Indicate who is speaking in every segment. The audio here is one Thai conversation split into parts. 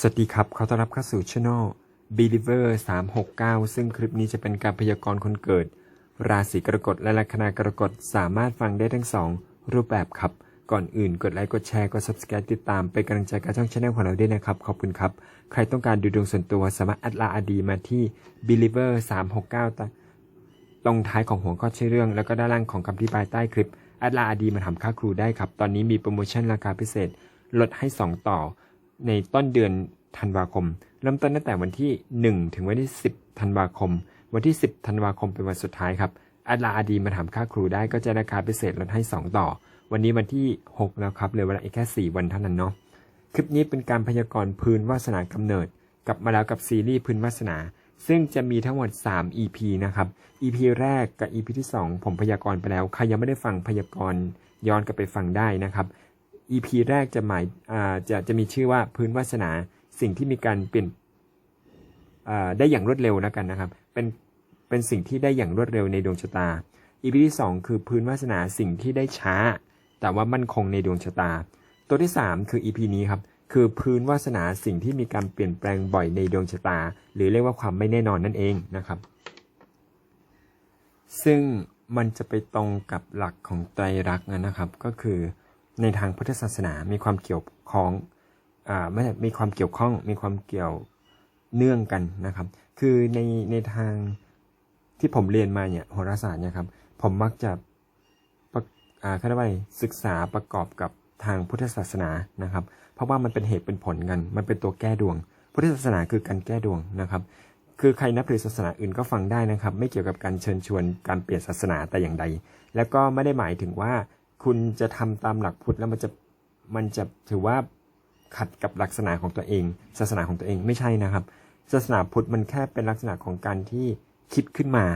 Speaker 1: สวัสดีครับ ขอต้อนรับเข้าสู่ช anel Believer 369 ซึ่งคลิปนี้จะเป็นการพยากรณ์คนเกิด ราศีกรกฎและลัคนากรกฎสามารถฟังได้ทั้งสองรูปแบบครับ ก่อนอื่นกดไลค์ กดแชร์ กด subscribe ติดตามเป็นกำลังใจกับช่องช anel ของเราด้วยนะครับ ขอบคุณครับ ใครต้องการดูดวงส่วนตัวสามารถแอดไลน์อดีมาที่ Believer 369ตะตรงท้ายของหัวข้อชื่อเรื่อง แล้วก็ด้านล่างของคำอธิบายใต้คลิปแอดไลน์อดีมาทำค่าครูได้ครับ ตอนนี้มีโปรโมชั่นราคาพิเศษลดให้ 2 ต่อ ในต้นเดือนธันวาคม เริ่มต้นตั้งแต่วันที่ 1 ถึงวันที่ 10ธันวาคม วันที่ 10ธันวาคมเป็นวันสุดท้ายครับอดไลน์อดีมาถามค่าครูได้ก็จะราคาพิเศษลดให้ 2 ต่อ วันนี้วันที่ 6 แล้วครับเหลยเวลาอีกแค่ 4 วันเท่านั้นเนาะคลิปนี้เป็นการพยากรณ์พื้นวาสนากำเนิดกลับมาแล้วกับซีรีส์พื้นวาสนา ซึ่งจะมีทั้งหมด 3 EP นะครับ EP แรกกับ EP ที่ 2 ผมพยากรณ์ไปแล้ว ใครยังไม่ได้ฟังพยากรณ์ย้อนกลับไปฟังได้นะครับ EP แรกจะหมายาจะจะมีชื่อว่าพื้นวาสนาสิ่งที่มีการเปลี่ยนได้อย่างรวดเร็วแล้วกันนะครับ เป็นเป็นสิ่งที่ได้อย่างรวดเร็วในดวงชะตา EP ที่ 2 คือพื้นวาสนาสิ่งที่ได้ช้า แต่ว่ามั่นคงในดวงชะตา ตัวที่ 3 คือ EP นี้ครับคือพื้นวาสนาสิ่งที่มีการเปลี่ยนแปลงบ่อยในดวงชะตา หรือเรียกว่าความไม่แน่นอนนั่นเองนะครับ ซึ่งมันจะไปตรงกับหลักของไตรลักษ์นะครับก็คือ ในทางพุทธศาสนา มีความเกี่ยวของอ่าไม่ใช่มีความเกี่ยวข้อง มีความเกี่ยวเนื่องกันนะครับ คือในในทางที่ผมเรียนมาเนี่ยโหราศาสตร์เนี่ยครับ ผมมักจะประอ่าเขาเรียกว่าศึกษาประกอบกับทางพุทธศาสนานะครับ เพราะว่ามันเป็นเหตุเป็นผลกัน มันเป็นตัวแก้ดวง พุทธศาสนาคือการแก้ดวงนะครับ คือใครนับถือศาสนาอื่นก็ฟังได้นะครับ ไม่เกี่ยวกับการเชิญชวนการเปลี่ยนศาสนาแต่อย่างใด แล้วก็ไม่ได้หมายถึงว่า คุณจะทำตามหลักพุทธแล้วมันจะมันจะถือว่าขัดกับลักษณะของตัวเอง ศาสนาของตัวเองไม่ใช่นะครับ ศาสนาพุทธมันแค่เป็นลักษณะของการที่คิดขึ้นมา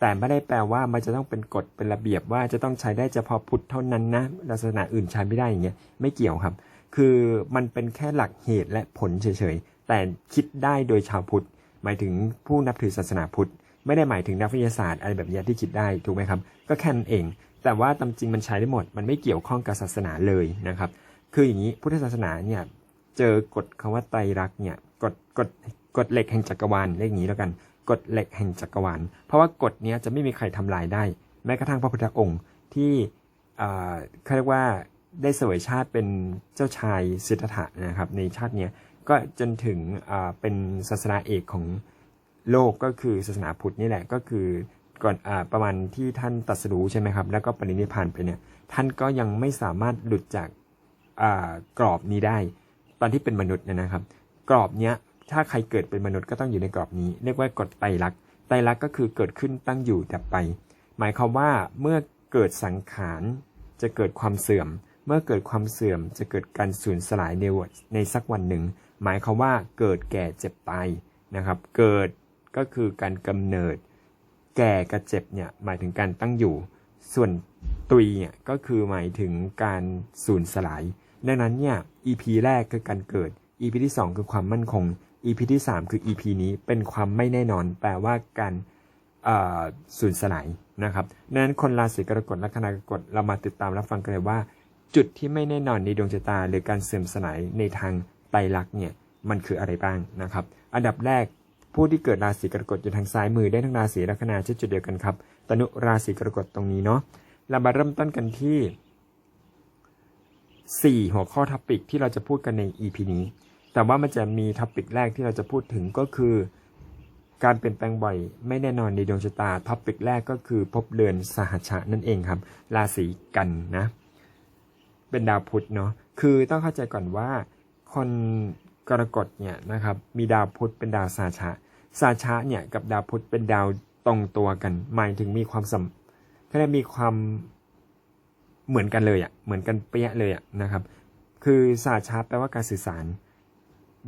Speaker 1: แต่ไม่ได้แปลว่ามันจะต้องเป็นกฎเป็นระเบียบว่าจะต้องใช้ได้เฉพาะพุทธเท่านั้นนะศาสนาอื่นใช้ไม่ได้อย่างเงี้ยไม่เกี่ยวครับ คือมันเป็นแค่หลักเหตุและผลเฉยๆแต่คิดได้โดยชาวพุทธ หมายถึงผู้นับถือศาสนาพุทธ ไม่ได้หมายถึงนักวิทยาศาสตร์อะไรแบบนี้ที่คิดได้ถูกไหมครับ ก็แค่นั้นเอง แต่ว่าตามจริงมันใช้ได้หมด มันไม่เกี่ยวข้องกับศาสนาเลยนะครับ คืออย่างนี้พุทธศาสนาเนี่ยเจอกฎคำว่าไตรลักษณ์เนี่ยกฎกฎกฎเหล็กแห่งจักรวาลเรียกอย่างนี้แล้วกันกฎเหล็กแห่งจักรวาลเพราะว่ากฎเนี้ยจะไม่มีใครทำลายได้ แม้กระทั่งพระพุทธองค์ที่อ่าเขาเรียกว่าได้เสวยชาติเป็นเจ้าชายสิทธัตถะนะครับ ในชาติเนี้ยก็จนถึงอ่าเป็นศาสนาเอกของโลกก็คือศาสนาพุทธนี่แหละก็คือ ก่อนอ่าประมาณที่ท่านตรัสรู้ใช่ไหมครับ แล้วก็ปรินิพานไปเนี่ย ท่านก็ยังไม่สามารถหลุดจากอ่ากรอบนี้ได้ ตอนที่เป็นมนุษย์เนยนะครับ กรอบเนี้ยถ้าใครเกิดเป็นมนุษย์ก็ต้องอยู่ในกรอบนี้ เรียกว่ากฎไตรลักษณ์ไตรลักษณ์ก็คือเกิดขึ้นตั้งอยู่ดับไป หมายความว่าเมื่อเกิดสังขารจะเกิดความเสื่อม เมื่อเกิดความเสื่อมจะเกิดการสูญสลายในวันในสักวันหนึ่ง หมายความว่าเกิดแก่เจ็บตายนะครับ เกิดก็คือการกำเนิด แก่กับเจ็บเนี่ยหมายถึงการตั้งอยู่ ส่วนตุยเนี่ยก็คือหมายถึงการสูญสลาย ดังนั้นเนี่ย EP แรกคือการเกิด EP ที่ 2 คือความมั่นคง EP ที่ 3 คือ EP นี้เป็นความไม่แน่นอน แปลว่าการสูญสลายนะครับดังนั้นคนราศีกรกฎและคณากรกฎเรามาติดตามรับฟังกันเลยว่า จุดที่ไม่แน่นอนในดวงชะตา หรือการเสื่อมสลายในทางไตรลักษณ์เนี่ยมันคืออะไรบ้างนะครับ อันดับแรก ผู้ที่เกิดราศีกรกฎอยู่ทางซ้ายมือได้ทั้งราศีลัคนาเช่นจุดเดียวกันครับตนุราศีกรกฎตรงนี้เนาะเรามาเริ่มต้นกันที่ 4 หัวข้อท็อปิกที่เราจะพูดกันใน EP นี้ แต่ว่ามันจะมีท็อปิกแรกที่เราจะพูดถึงก็คือ การเปลี่ยนแปลงบ่อยไม่แน่นอนในดวงชะตาท็อปิกแรกก็คือพบเดือนสหัชะนั่นเองครับ ราศีกันนะ เป็นดาวพุธเนาะคือต้องเข้าใจก่อนว่าคนกรกฎเนี่ยนะครับมีดาวพุธเป็นดาวสาชะ สาชะเนี่ยกับดาวพุธเป็นดาวตรงตัวกัน หมายถึงมีความสัมเขาเรียกมีความเหมือนกันเลยอะ่ะเหมือนกันเปี้ยเลยอะ่ะนะครับ คือสาชะแปลว่าการสื่อสาร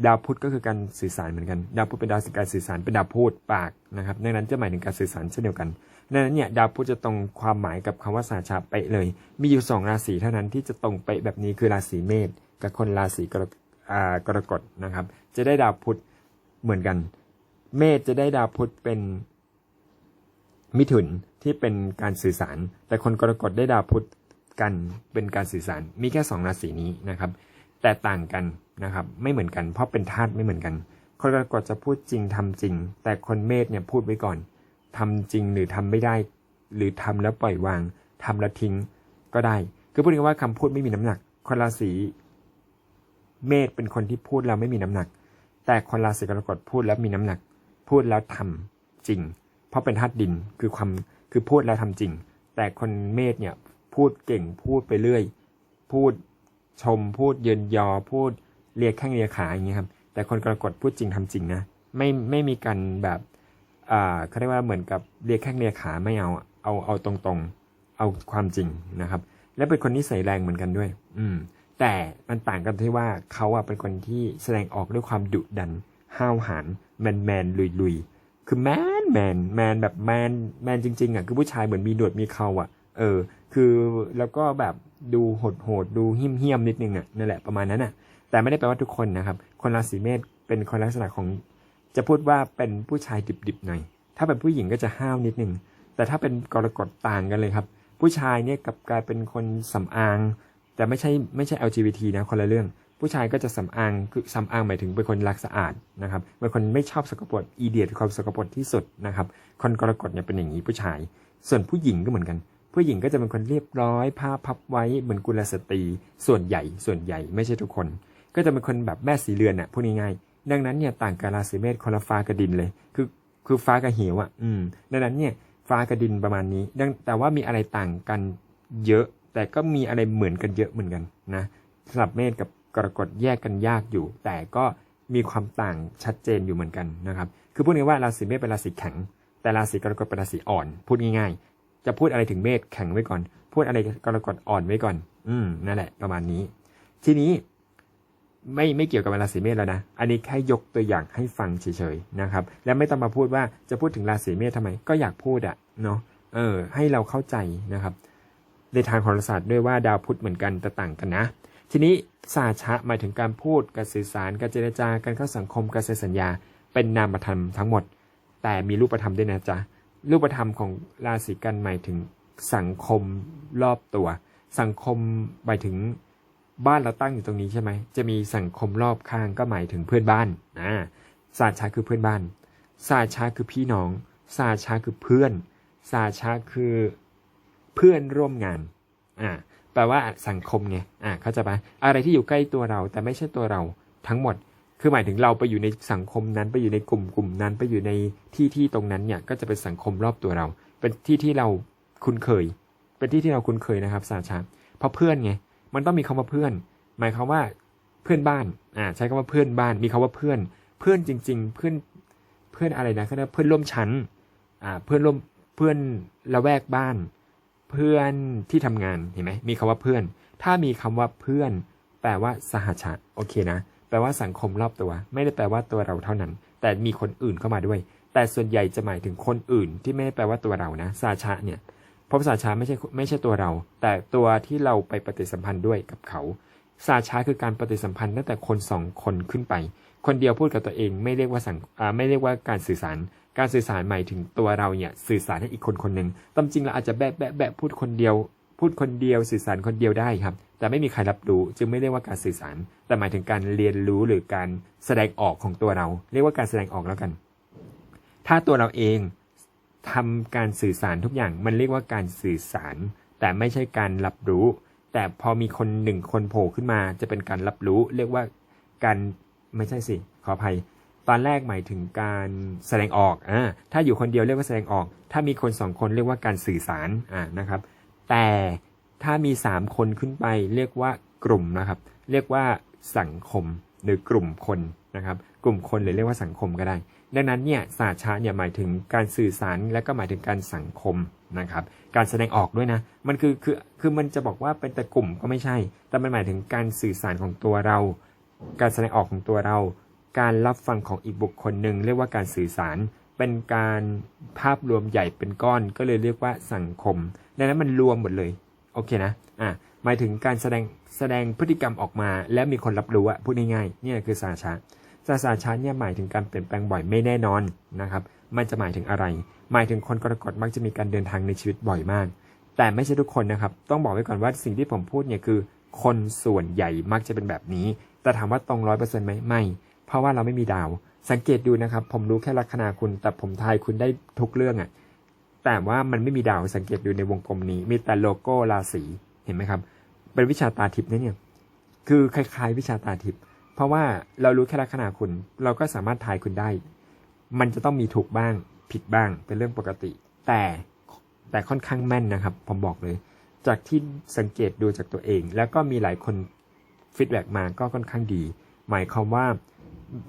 Speaker 1: ดาวพุธก็คือการสื่อสารเหมือนกัน ดาวพุธเป็นดาวการสื่อสารเป็นดาวพูดปากนะครับดังนั้นจะหมายถึงการสื่อสารเช่นเดียวกันดังนั้นเนี่ยดาวพุธจะตรงความหมายกับคำว่าสาชาเปะเลย มีอยู่สองราศีเท่านั้นที่จะตรงเปะแบบนี้คือราศีเมษกับคนราศีกรกฎนะครับ จะได้ดาวพุธเหมือนกัน เมษจะได้ดาวพุธเป็นมิถุนที่เป็นการสื่อสาร แต่คนกรกฎได้ดาวพุธกันเป็นการสื่อสาร มีแค่สองราศีนี้นะครับ แต่ต่างกันนะครับ ไม่เหมือนกันเพราะเป็นธาตุไม่เหมือนกัน คนกรกฎจะพูดจริงทำจริง แต่คนเมษเนี่ยพูดไว้ก่อนทำจริงหรือทำไม่ได้ หรือทำแล้วปล่อยวางทำแล้วทิ้งก็ได้ คือพูดง่ายว่าคำพูดไม่มีน้ำหนัก คนราศีเมษเป็นคนที่พูดแล้วไม่มีน้ำหนัก แต่คนราศีกรกฎพูดแล้วมีน้ำหนัก พูดแล้วทำจริง เพราะเป็นธาตุดินคือความคือพูดแล้วทำจริง แต่คนเมษเนี่ยพูดเก่งพูดไปเรื่อย พูดชมพูดเยินยอ พูดเรียกแข้งเรียกขาอย่างเงี้ยครับ แต่คนกรกฎพูดจริงทำจริงนะไม่ไม่มีการแบบอ่าเขาเรียกว่าเหมือนกับเรียกแข้งเรียกขาไม่เอาเอาเอาตรงๆเอาความจริงนะครับ และเป็นคนนิสัยแรงเหมือนกันด้วย อืม แต่มันต่างกันที่ว่าเขาอะเป็นคนที่แสดงออกด้วยความดุดันห้าวหาญแมนแมนลุยลุยๆคือแมนแมนแมนแบบแมนแมนจริงๆอะคือผู้ชายเหมือนมีหนวดมีเขาอะ เออ คือแล้วก็แบบดูโหดโหดดูหิ้มเหียมนิดนึงอะนั่นแหละประมาณนั้นอะ แต่ไม่ได้แปลว่าทุกคนนะครับ คนราศีเมษเป็นคนลักษณะของ จะพูดว่าเป็นผู้ชายดิบๆหน่อย ถ้าเป็นผู้หญิงก็จะห้าวนิดนึงแต่ถ้าเป็นกรกฎต่างกันเลยครับ ผู้ชายเนี่ยกับกลายเป็นคนสำอาง แต่ไม่ใช่ไม่ใช่ LGBT นะคนละเรื่อง ผู้ชายก็จะสำอางคือสำอางหมายถึงเป็นคนรักสะอาดนะครับเป็นคนไม่ชอบสกปรกอีเดียดความสกปรกที่สุดนะครับคนกรกฎเนี่ยเป็นอย่างนี้ผู้ชาย ส่วนผู้หญิงก็เหมือนกัน ผู้หญิงก็จะเป็นคนเรียบร้อยผ้าพับไว้เหมือนกุลสตรี ส่วนใหญ่ส่วนใหญ่ไม่ใช่ทุกคน ก็จะเป็นคนแบบแม่สีเรือนอะพูดง่ายๆดังนั้นเนี่ยต่างกับราศีเมษคนละฟ้ากับดินเลย คือคือฟ้ากับเหวอะอืมดังนั้นเนี่ยฟ้ากับดินประมาณนี้ดังแต่ว่ามีอะไรต่างกันเยอะ แต่ก็มีอะไรเหมือนกันเยอะเหมือนกันนะสำหรับเมษกับ กรกฎแยกกันยากอยู่ แต่ก็มีความต่างชัดเจนอยู่เหมือนกันนะครับ คือพูดง่ายๆว่าราศีเมษเป็นราศีแข็ง แต่ราศีกรกฎเป็นราศีอ่อน พูดง่ายๆ จะพูดอะไรถึงเมษแข็งไว้ก่อน พูดอะไรกรกฎอ่อนไว้ก่อน อืมนั่นแหละประมาณนี้ ทีนี้ไม่ไม่เกี่ยวกับราศีเมษแล้วนะ อันนี้แค่ยกตัวอย่างให้ฟังเฉยๆนะครับ และไม่ต้องมาพูดว่าจะพูดถึงราศีเมษทำไม ก็อยากพูดอะเนาะ เออ ให้เราเข้าใจนะครับ ในทางโหราศาสตร์ด้วยว่าดาวพุธเหมือนกันแต่ต่างกันนะ ทีนี้สาชะหมายถึงการพูดการสื่อสารการเจรจาการเข้าสังคมการเซ็นสัญญา เป็นนามธรรมทั้งหมด แต่มีรูปธรรมด้วยนะจ๊ะรูปธรรมของราศีกันหมายถึงสังคมรอบตัว สังคมหมายถึงบ้านเราตั้งอยู่ตรงนี้ใช่ไหม จะมีสังคมรอบข้างก็หมายถึงเพื่อนบ้านอ่าสาชาคือเพื่อนบ้าน สาชาคือพี่น้อง สาชาคือเพื่อน สาชาคือเพื่อนร่วมงานอ่า แปลว่าสังคมไงอ่าเข้าใจปะอะไรที่อยู่ใกล้ตัวเรา แต่ไม่ใช่ตัวเราทั้งหมด คือหมายถึงเราไปอยู่ในสังคมนั้นไปอยู่ในกลุ่มกลุ่มนั้นไปอยู่ในที่ที่ตรงนั้นเนี่ยก็จะเป็นสังคมรอบตัวเรา เป็นที่ที่เราคุ้นเคย เป็นที่ที่เราคุ้นเคยนะครับสาชาเพราะเพื่อนไงมันต้องมีคำว่าเพื่อน หมายความว่าเพื่อนบ้านอ่าใช้คำว่าเพื่อนบ้าน มีคำว่าเพื่อน เพื่อนจริง ๆ เพื่อนเพื่อนอะไรนะเขาเรียกเพื่อนร่วมชั้นอ่าเพื่อนร่วมเพื่อนละแวกบ้าน เพื่อนที่ทำงานเห็นไหมมีคำว่าเพื่อน ถ้ามีคำว่าเพื่อน แปลว่าสหชาโอเคนะ แปลว่าสังคมรอบตัว ไม่ได้แปลว่าตัวเราเท่านั้น แต่มีคนอื่นเข้ามาด้วย แต่ส่วนใหญ่จะหมายถึงคนอื่น ที่ไม่ได้แปลว่าตัวเรานะสาชะเนี่ยเพราะสาชาไม่ใช่ไม่ใช่ตัวเรา แต่ตัวที่เราไปปฏิสัมพันธ์ด้วยกับเขาสาชาคือการปฏิสัมพันธ์ตั้งแต่คนสองคนขึ้นไป คนเดียวพูดกับตัวเองไม่เรียกว่าสังไม่เรียกว่าการสื่อสาร การสื่อสารหมายถึงตัวเราเนี่ยสื่อสารให้อีกคนคนหนึ่งตามจริงเราอาจจะแบะแบะแบะพูดคนเดียว พูดคนเดียวสื่อสารคนเดียวได้ครับ แต่ไม่มีใครรับรู้จึงไม่เรียกว่าการสื่อสาร แต่หมายถึงการเรียนรู้หรือการแสดงออกของตัวเรา เรียกว่าการแสดงออกแล้วกัน ถ้าตัวเราเองทำการสื่อสารทุกอย่างมันเรียกว่าการสื่อสาร แต่ไม่ใช่การรับรู้ แต่พอมีคนหนึ่งคนโผล่ขึ้นมาจะเป็นการรับรู้ เรียกว่าการไม่ใช่สิขออภัย ตอนแรกหมายถึงการแสดงออกอ่าถ้าอยู่คนเดียวเรียกว่าแสดงออก ถ้ามีคนสองคนเรียกว่าการสื่อสารอ่านะครับ แต่ถ้ามีสามคนขึ้นไปเรียกว่ากลุ่มนะครับ เรียกว่าสังคมหรือกลุ่มคนนะครับ กลุ่มคนหรือเรียกว่าสังคมก็ได้ ดังนั้นเนี่ยศาสตร์ชาเนี่ยหมายถึงการสื่อสารและก็หมายถึงการสังคมนะครับ การแสดงออกด้วยนะ มันคือคือคือมันจะบอกว่าเป็นแต่กลุ่มก็ไม่ใช่ แต่มันหมายถึงการสื่อสารของตัวเรา การแสดงออกของตัวเรา การรับฟังของอีกบุคคลหนึ่งเรียกว่าการสื่อสาร เป็นการภาพรวมใหญ่เป็นก้อนก็เลยเรียกว่าสังคม ดังนั้นมันรวมหมดเลย โอเคนะ อะ หมายถึงการแสดงแสดงพฤติกรรมออกมา และมีคนรับรู้อะพูดง่ายๆเนี่ยคือสาชาสาสาชาเนี่ยหมายถึงการเปลี่ยนแปลงบ่อยไม่แน่นอนนะครับ มันจะหมายถึงอะไร หมายถึงคนกรกฎมักจะมีการเดินทางในชีวิตบ่อยมาก แต่ไม่ใช่ทุกคนนะครับ ต้องบอกไว้ก่อนว่าสิ่งที่ผมพูดเนี่ยคือ คนส่วนใหญ่มักจะเป็นแบบนี้ แต่ถามว่าตรงร้อยเปอร์เซ็นต์ไหมไม่ เพราะว่าเราไม่มีดาว สังเกตดูนะครับ ผมรู้แค่ลัคนาคุณ แต่ผมทายคุณได้ทุกเรื่องอะ่ะ แต่ว่ามันไม่มีดาวสังเกตดูในวงกลมนี้ มีแต่โลโก้ราศีเห็นไหมครับ เป็นวิชาตาทิพย์นะเนี่ยคือคล้าย ๆ วิชาตาทิพย์เพราะว่าเรารู้แค่ลัคนาคุณ เราก็สามารถทายคุณได้ มันจะต้องมีถูกบ้างผิดบ้างเป็นเรื่องปกติ แต่แต่ค่อนข้างแม่นนะครับ ผมบอกเลย จากที่สังเกตดูจากตัวเอง แล้วก็มีหลายคนฟีดแบ็กมาก็ค่อนข้างดี หมายความว่า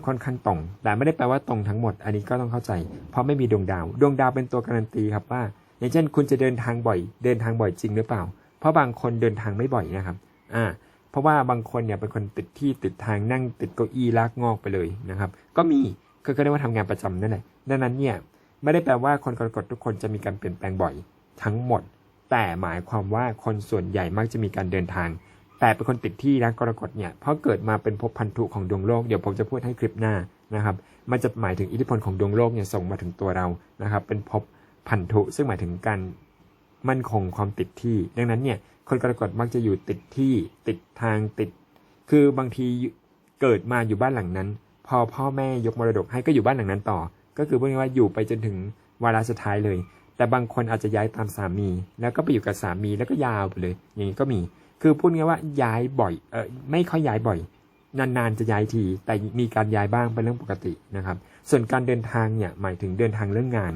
Speaker 1: ค่อนข้างตรง แต่ไม่ได้แปลว่าตรงทั้งหมด อันนี้ก็ต้องเข้าใจ เพราะไม่มีดวงดาว ดวงดาวเป็นตัวการันตีครับว่า อย่างเช่น คุณจะเดินทางบ่อย เดินทางบ่อยจริงหรือเปล่า เพราะบางคนเดินทางไม่บ่อยนะครับ อ่า เพราะว่าบางคนเนี่ยเป็นคนติดที่ติดทางนั่งติดเก้าอี้ลากงอกไปเลยนะครับ ก็มีก็เรียกว่าทำงานประจำนั่นแหละ ดังนั้นเนี่ยไม่ได้แปลว่าคนกรกฎทุกคนจะมีการเปลี่ยนแปลงบ่อยทั้งหมด แต่หมายความว่าคนส่วนใหญ่มักจะมีการเดินทาง แต่เป็นคนติดที่นะกรกฎเนี่ยเพราะเกิดมาเป็นภพพันธุของดวงโลกเดี๋ยวผมจะพูดให้คลิปหน้านะครับมันจะหมายถึงอิทธิพลของดวงโลกเนี่ยส่งมาถึงตัวเรานะครับ เป็นภพพันธุซึ่งหมายถึงการมั่นคงความติดที่ ดังนั้นเนี่ยคนกรกฎมักจะอยู่ติดที่ติดทางติด คือบางทีเกิดมาอยู่บ้านหลังนั้น พอพ่อแม่ยกมรดกให้ก็อยู่บ้านหลังนั้นต่อ ก็คือพูดง่ายว่าอยู่ไปจนถึงวาระสุดท้ายเลย แต่บางคนอาจจะย้ายตามสามี แล้วก็ไปอยู่กับสามีแล้วก็ยาวไปเลย อย่างนี้ก็มี คือพูดง่ายว่าย้ายบ่อยเออไม่ค่อยย้ายบ่อย นานๆจะย้ายที แต่มีการย้ายบ้างเป็นเรื่องปกตินะครับ ส่วนการเดินทางเนี่ยหมายถึงเดินทางเรื่องงาน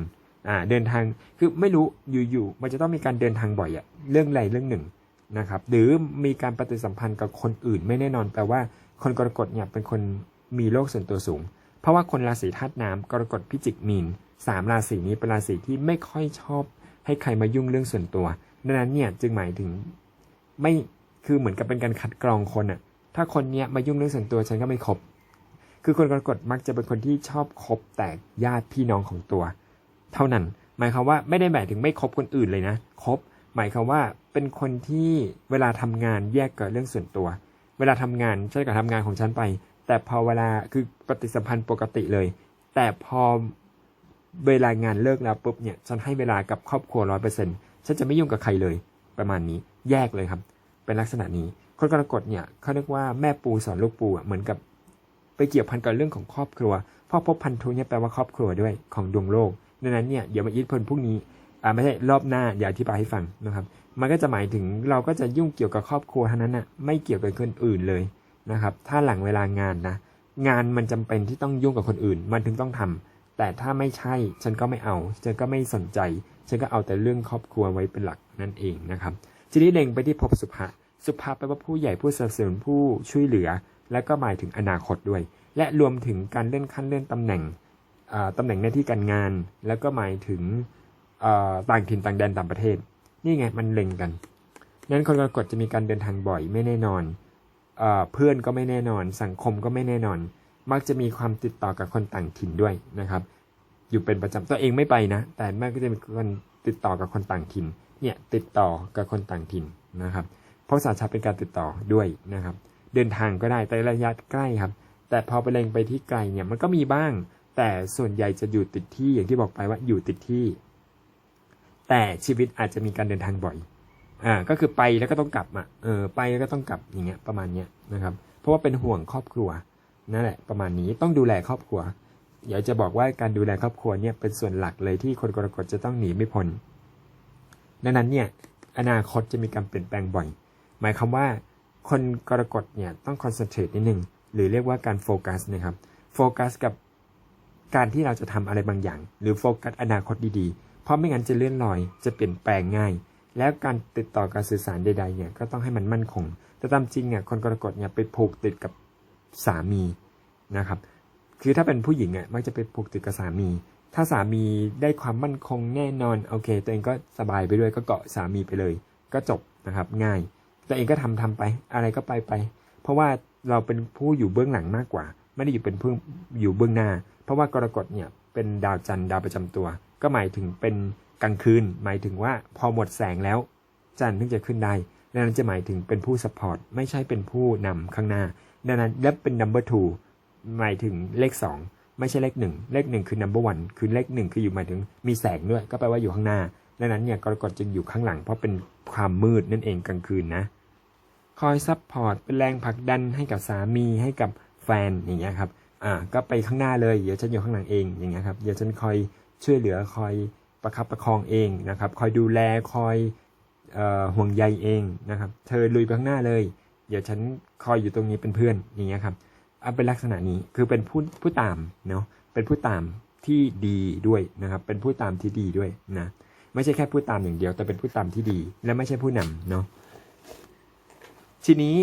Speaker 1: อ่าเดินทางคือไม่รู้อยู่ๆมันจะต้องมีการเดินทางบ่อยอะเรื่องใดเรื่องหนึ่งนะครับหรือมีการปฏิสัมพันธ์กับคนอื่นไม่แน่นอนแปลว่าคนกรกฎเนี่ยเป็นคนมีโลกส่วนตัวสูง เพราะว่าคนราศีธาตุน้ำกรกฎพิจิกมีนสามราศีนี้เป็นราศีที่ไม่ค่อยชอบ ให้ใครมายุ่งเรื่องส่วนตัวดังนั้นเนี่ยจึงหมายถึง ไม่คือเหมือนกับเป็นการคัดกรองคนอะถ้าคนเนี้ยมายุ่งเรื่องส่วนตัวฉันก็ไม่คบ คือคนกรกฎมักจะเป็นคนที่ชอบคบแต่ญาติพี่น้องของตัว เท่านั้น หมายความว่าไม่ได้หมายถึงไม่คบคนอื่นเลยนะคบ หมายความว่าเป็นคนที่เวลาทำงานแยกกับเรื่องส่วนตัว เวลาทำงานฉันก็ทำงานของฉันไป แต่พอเวลาคือปฏิสัมพันธ์ปกติเลย แต่พอเวลางานเลิกแล้วปุ๊บเนี่ยฉันให้เวลากับครอบครัวร้อยเปอร์เซ็นต์ฉันจะไม่ยุ่งกับใครเลยประมาณนี้ แยกเลยครับ เป็นลักษณะนี้ คนกรกฎเนี่ยเขาเรียกว่าแม่ปูสอนลูกปูอะเหมือนกับไปเกี่ยวพันกับเรื่องของครอบครัวพราะพบพันธุเนี่ยแปลว่าครอบครัวด้วยของดวงโลกดังนั้นเนี่ยเดี๋ยวมาอิทธิพลพวกนี้อ่าไม่ใช่รอบหน้าอย่าอธิบายให้ฟังนะครับ มันก็จะหมายถึงเราก็จะยุ่งเกี่ยวกับครอบครัวเท่านั้นนะไม่เกี่ยวกับคนอื่นเลยนะครับ ถ้าหลังเวลางานนะงานมันจำเป็นที่ต้องยุ่งกับคนอื่น มันถึงต้องทำแต่ถ้าไม่ใช่ฉันก็ไม่เอา ฉันก็ไม่สนใจ ฉันก็เอาแต่เรื่องครอบครัวไว้เป็นหลักนั่นเองนะครับ ทีนี้เล็งไปที่ภพสุภะสุภะแปลว่าผู้ใหญ่ผู้สนับสนุนผู้ช่วยเหลือ และก็หมายถึงอนาคตด้วย และรวมถึงการเลื่อนขั้นเลื่อนตำแหน่งอ่าตำแหน่งหน้าที่การงาน แล้วก็หมายถึงต่างถิ่นต่างแดนต่างประเทศ นี่ไงมันเล็งกัน นั้นคนกรกฎจะมีการเดินทางบ่อยไม่แน่นอนเอเพื่อนก็ไม่แน่นอน สังคมก็ไม่แน่นอน มักจะมีความติดต่อกับคนต่างถิ่นด้วยนะครับ อยู่เป็นประจำตัวเองไม่ไปนะ แต่แม่ก็จะมีคนติดต่อกับคนต่างถิ่น เนี่ยติดต่อกับคนต่างถิ่นนะครับ เพราะสาชัดเป็นการติดต่อด้วยนะครับ เดินทางก็ได้แต่ระยะใกล้ครับ แต่พอไปเล็งไปที่ไกลเนี่ยมันก็มีบ้าง แต่ส่วนใหญ่จะอยู่ติดที่อย่างที่บอกไปว่าอยู่ติดที่ แต่ชีวิตอาจจะมีการเดินทางบ่อยอ่าก็คือไปแล้วก็ต้องกลับอะเออไปแล้วก็ต้องกลับอย่างเงี้ยประมาณเนี้ยนะครับ เพราะว่าเป็นห่วงครอบครัวนั่นแหละประมาณนี้ต้องดูแลครอบครัวอยากจะบอกว่าการดูแลครอบครัวเนี่ยเป็นส่วนหลักเลยที่คนกรกฎจะต้องหนีไม่พ้น ดังนั้นเนี่ยอนาคตจะมีการเปลี่ยนแปลงบ่อย หมายความว่าคนกรกฎเนี่ยต้องคอนเซนเทรตนิดนึงหรือเรียกว่าการโฟกัสนะครับโฟกัสกับการที่เราจะทำอะไรบางอย่าง หรือโฟกัสอนาคตดีๆ เพราะไม่งั้นจะเลื่อนลอยจะเปลี่ยนแปลงง่าย แล้วการติดต่อการสื่อสารใดๆเนี่ยก็ต้องให้มันมั่นคง แต่ตามจริงอะคนกรกฎเนี่ยไปผูกติดกับสามีนะครับ คือถ้าเป็นผู้หญิงอะมักจะไปผูกติดกับสามี ถ้าสามีได้ความมั่นคงแน่นอนโอเค ตัวเองก็สบายไปด้วยก็เกาะสามีไปเลย ก็จบนะครับ ง่าย ตัวเองก็ทำทำไป อะไรก็ไปไป เพราะว่าเราเป็นผู้อยู่เบื้องหลังมากกว่า ไม่ได้อยู่เป็นผู้อยู่เบื้องหน้า เพราะว่ากรกฎเนี่ยเป็นดาวจันทร์ดาวประจำตัว ก็หมายถึงเป็นกลางคืน หมายถึงว่าพอหมดแสงแล้ว จันทร์ถึงจะขึ้นได้ดังนั้นจะหมายถึงเป็นผู้สปอร์ตไม่ใช่เป็นผู้นำข้างหน้าดังนั้นและเป็น number two หมายถึงเลข 2 ไม่ใช่เลข1เลข1คือ number one คือเลข1คืออยู่หมายถึงมีแสงด้วย ก็แปลว่าอยู่ข้างหน้าดังนั้นเนี่ยกรกฎจึงอยู่ข้างหลัง เพราะเป็นความมืดนั่นเองกลางคืนนะคอยซัพพอร์ตเป็นแรงผลักดันให้กับสามีให้กับแฟนอย่างเงี้ยครับอ่าก็ไปข้างหน้าเลยเดี๋ยวฉันอยู่ข้างหลังเองอย่างเงี้ยครับเดี๋ยวฉันคอยช่วยเหลือคอยประคับประคองเองนะครับคอยดูแลคอยเอ่อห่วงใยเองนะครับ เธอลุยไปข้างหน้าเลย เดี๋ยวฉันคอยอยู่ตรงนี้เป็นเพื่อนอย่างเงี้ยครับ เอาเป็นลักษณะนี้คือเป็นผู้ผู้ตามเนาะเป็นผู้ตามที่ดีด้วยนะครับ เป็นผู้ตามที่ดีด้วยนะไม่ใช่แค่ผู้ตามอย่างเดียว แต่เป็นผู้ตามที่ดี และไม่ใช่ผู้นำเนาะทีนี้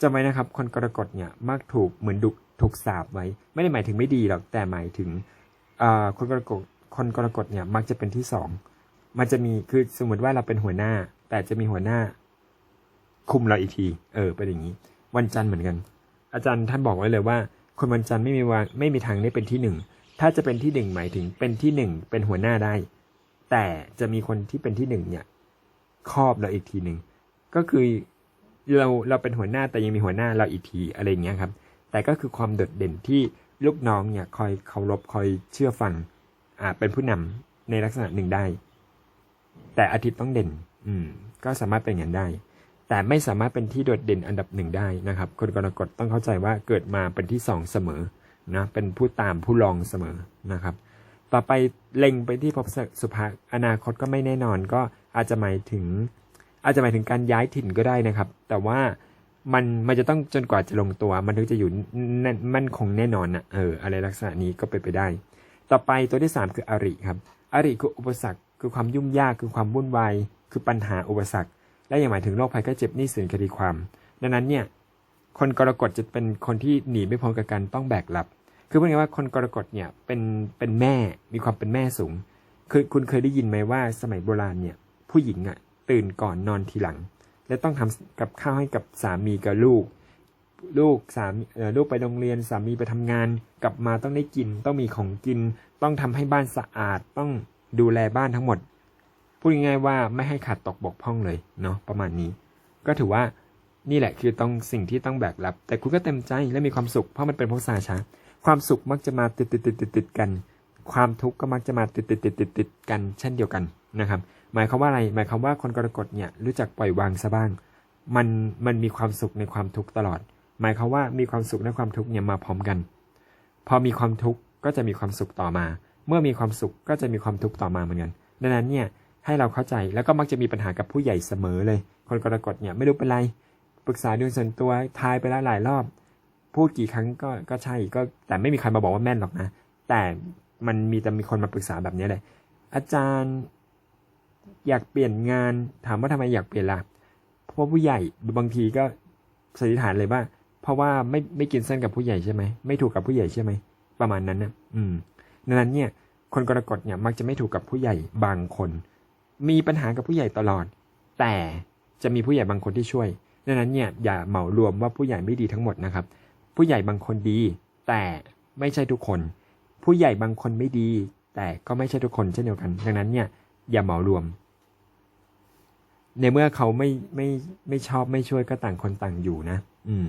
Speaker 1: จำไว้นะครับ คนกรกฎเนี่ยมักถูกเหมือนดุถูกสาบไว้ ไม่ได้หมายถึงไม่ดีหรอกแต่หมายถึงอ่าคนกรกฎคนกรกฎเนี่ยมักจะเป็นที่สองมันจะมีคือสมมติว่าเราเป็นหัวหน้า แต่จะมีหัวหน้า คุมเราอีกที เออเป็นอย่างนี้ วันจันทร์เหมือนกัน อาจารย์ท่านบอกไว้เลยว่า คนวันจันทร์ไม่มีวันไม่มีทางได้เป็นที่หนึ่งถ้าจะเป็นที่หนึ่งหมายถึงเป็นที่หนึ่งเป็นหัวหน้าได้ แต่จะมีคนที่เป็นที่หนึ่งเนี่ยครอบเราอีกทีหนึ่งก็คือเราเราเป็นหัวหน้าแต่ยังมีหัวหน้าเราอีกทีอะไรเงี้ยครับ แต่ก็คือความโดดเด่นที่ลูกน้องเนี่ยคอยเคารพคอยเชื่อฟังอ่าเป็นผู้นำในลักษณะหนึ่งได้ แต่อาทิตย์ต้องเด่น อืม ก็สามารถเป็นอย่างนั้นได้ แต่ไม่สามารถเป็นที่โดดเด่นอันดับหนึ่งได้นะครับ คนกรกฎต้องเข้าใจว่าเกิดมาเป็นที่สองเสมอนะเป็นผู้ตามผู้รองเสมอนะครับ ต่อไปเล็งไปที่ภพสุภาอนาคตก็ไม่แน่นอนก็อาจจะหมายถึง อาจจะหมายถึงการย้ายถิ่นก็ได้นะครับ แต่ว่ามันมันจะต้องจนกว่าจะลงตัว มันถึงจะอยู่แน่นมั่นคงแน่นอนนะเอออะไรลักษณะนี้ก็ไปนไปได้ ต่อไปตัวที่ 3 คืออริครับอริคืออุปสรรคคือความยุ่งยากคือความวุ่นวายคือปัญหาอุปสรรค และยังหมายถึงโรคภัยไข้เจ็บนี้สินคดีความ ดังนั้นเนี่ยคนกรกฎจะเป็นคนที่หนีไม่พ้นกับการต้องแบกรับ คือพูดง่ายว่าคนกรกฎเนี่ยเป็นเป็นแม่มีความเป็นแม่สูง คือคุณเคยได้ยินไหมว่าสมัยโบราณเนี่ยผู้หญิงอะ่ะตื่นก่อนนอนทีหลัง และต้องทำกับข้าวให้กับสามีกับลูก ลูกสามีลูกไปโรงเรียนสามีไปทำงาน กลับมาต้องได้กิน ต้องมีของกิน ต้องทำให้บ้านสะอาด ต้องดูแลบ้านทั้งหมด พูดง่ายๆว่าไม่ให้ขาดตกบกพร่องเลยเนาะประมาณนี้ ก็ถือว่านี่แหละคือต้องสิ่งที่ต้องแบกรับ แต่คุณก็เต็มใจและมีความสุขเพราะมันเป็นพวกสาชาความสุขมักจะมาติดติดติดติดติดกัน ความทุกข์ก็มักจะมาติดติดติดติดติดกันเช่นเดียวกันนะครับ หมายความว่าอะไรหมายความว่าคนกรกฎเนี่ยรู้จักปล่อยวางซะบ้าง มันมันมีความสุขในความทุกข์ตลอด หมายความว่ามีความสุขและความทุกข์เนี่ยมาพร้อมกัน พอมีความทุกข์ก็จะมีความสุขต่อมา เมื่อมีความสุขก็จะมีความทุกข์ต่อมาเหมือนกันดังนั้นเนี่ย ให้เราเข้าใจแล้วก็มักจะมีปัญหากับผู้ใหญ่เสมอเลย คนกรกฎเนี่ยไม่รู้เป็นไรปรึกษาดูส่วนตัวทายไปแล้วหลายรอบ พูดกี่ครั้งก็ก็ใช่ก็แต่ไม่มีใครมาบอกว่าแม่นหรอกนะ แต่มันมีแต่มีคนมาปรึกษาแบบนี้เลย อาจารย์อยากเปลี่ยนงานถามว่าทำไมอยากเปลี่ยนล่ะเพราะผู้ใหญ่บางทีก็สันนิษฐานเลยว่า เพราะว่าไม่ไม่กินเส้นกับผู้ใหญ่ใช่ไหมไม่ถูกกับผู้ใหญ่ใช่ไหมประมาณนั้นนะอืมดังนั้นเนี่ยคนกรกฎเนี่ยมักจะไม่ถูกกับผู้ใหญ่บางคน มีปัญหากับผู้ใหญ่ตลอด แต่จะมีผู้ใหญ่บางคนที่ช่วยดังนั้นเนี่ยอย่าเหมารวมว่าผู้ใหญ่ไม่ดีทั้งหมดนะครับ ผู้ใหญ่บางคนดี แต่ไม่ใช่ทุกคน ผู้ใหญ่บางคนไม่ดี แต่ก็ไม่ใช่ทุกคนเช่นเดียวกัน ดังนั้นเนี่ยอย่าเหมารวม ในเมื่อเขาไม่ไม่ไม่ชอบไม่ช่วยก็ต่างคนต่างอยู่นะ อืม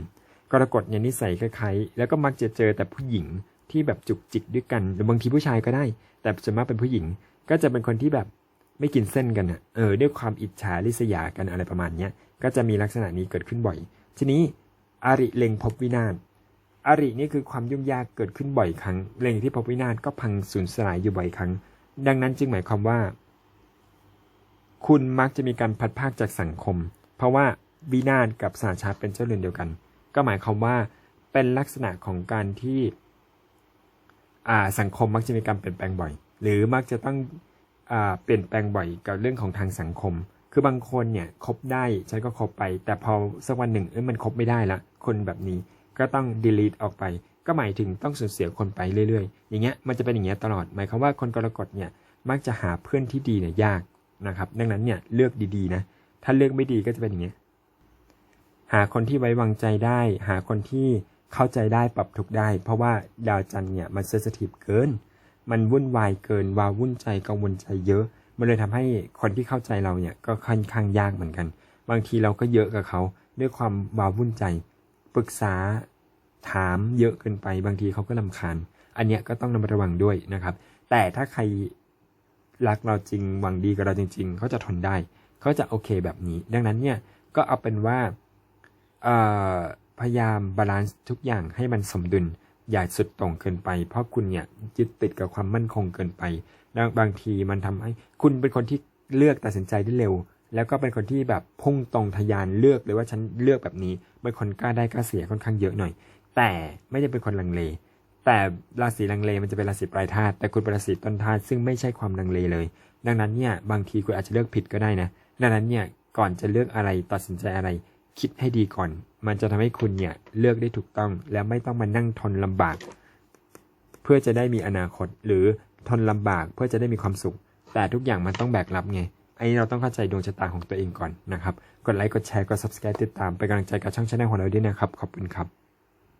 Speaker 1: กรกฎเนี่ยนิสัยคล้ายๆแล้วก็มักจะเจอแต่ผู้หญิงที่แบบจุกจิกด้วยกันหรือบางทีผู้ชายก็ได้ แต่ส่วนมากเป็นผู้หญิง ก็จะเป็นคนที่แบบ ไม่กินเส้นกันอะเออด้วยความอิจฉาริษยากันอะไรประมาณเนี้ยก็จะมีลักษณะนี้เกิดขึ้นบ่อย ทีนี้อาริเล็งพบวินาศอารินี่คือความยุ่งยากเกิดขึ้นบ่อยครั้ง เล็งที่พบวินาศก็พังสูญสลายอยู่บ่อยครั้ง ดังนั้นจึงหมายความว่า คุณมักจะมีการพัดภาคจากสังคม เพราะว่าวินาศกับสาชาเป็นเจ้าเรือนเดียวกัน ก็หมายความว่าเป็นลักษณะของการที่อ่าสังคมมักจะมีการเปลี่ยนแปลงบ่อย หรือมักจะต้อง เปลี่ยนแปลงบ่อยกับเรื่องของทางสังคม คือบางคนเนี่ยคบได้ฉันก็คบไป แต่พอสักวันหนึ่งเอ้ยมันคบไม่ได้ละคนแบบนี้ก็ต้อง delete ออกไป ก็หมายถึงต้องสูญเสียคนไปเรื่อยๆ อย่างเงี้ยมันจะเป็นอย่างเงี้ยตลอด หมายความว่าคนกรกฎเนี่ยมักจะหาเพื่อนที่ดีเนี่ยยากนะครับ ดังนั้นเนี่ยเลือกดีๆนะ ถ้าเลือกไม่ดีก็จะเป็นอย่างเงี้ย หาคนที่ไว้วางใจได้ หาคนที่เข้าใจได้ปรับทุกได้ เพราะว่าดาวจันทร์เนี่ยมันเซสทีฟเกิน มันวุ่นวายเกินวาวุ่นใจกังวลใจเยอะ มันเลยทำให้คนที่เข้าใจเราเนี่ยก็ค่อนข้างยากเหมือนกัน บางทีเราก็เยอะกับเขาด้วยความวาวุ่นใจ ปรึกษาถามเยอะเกินไป บางทีเขาก็ลำคาญ อันเนี้ยก็ต้องระมัดระวังด้วยนะครับ แต่ถ้าใครรักเราจริงหวังดีกับเราจริง ๆ เขาจะทนได้ เขาจะโอเคแบบนี้ ดังนั้นเนี่ยก็เอาเป็นว่าพยายามบาลานซ์ทุกอย่างให้มันสมดุล อย่าสุดต่งเกินไป เพราะคุณเนี่ยยึดติดกับความมั่นคงเกินไป แล้วบางทีมันทำให้คุณเป็นคนที่เลือกตัดสินใจได้เร็ว แล้วก็เป็นคนที่แบบพุ่งตรงทะยานเลือกเลยว่าฉันเลือกแบบนี้เป็นคนกล้าได้กล้าเสียค่อนข้างเยอะหน่อย แต่ไม่ได้เป็นคนลังเลแต่ราศีลังเลมันจะเป็นราศีปลายธาตุแต่คุณเป็นราศีต้นธาตุซึ่งไม่ใช่ความลังเลเลย ดังนั้นเนี่ยบางทีคุณอาจจะเลือกผิดก็ได้นะ ดังนั้นเนี่ยก่อนจะเลือกอะไรตัดสินใจอะไร คิดให้ดีก่อน มันจะทำให้คุณเนี่ยเลือกได้ถูกต้องแล้วไม่ต้องมานั่งทนลำบาก เพื่อจะได้มีอนาคตหรือทนลำบากเพื่อจะได้มีความสุข แต่ทุกอย่างมันต้องแบกรับไงไอ้เราต้องเข้าใจดวงชะตาของตัวเองก่อนนะครับ กดไลค์กดแชร์กด subscribe ติดตามเป็นกำลังใจกับช่องชาแนลของเราด้วยนะครับ ขอบคุณครับ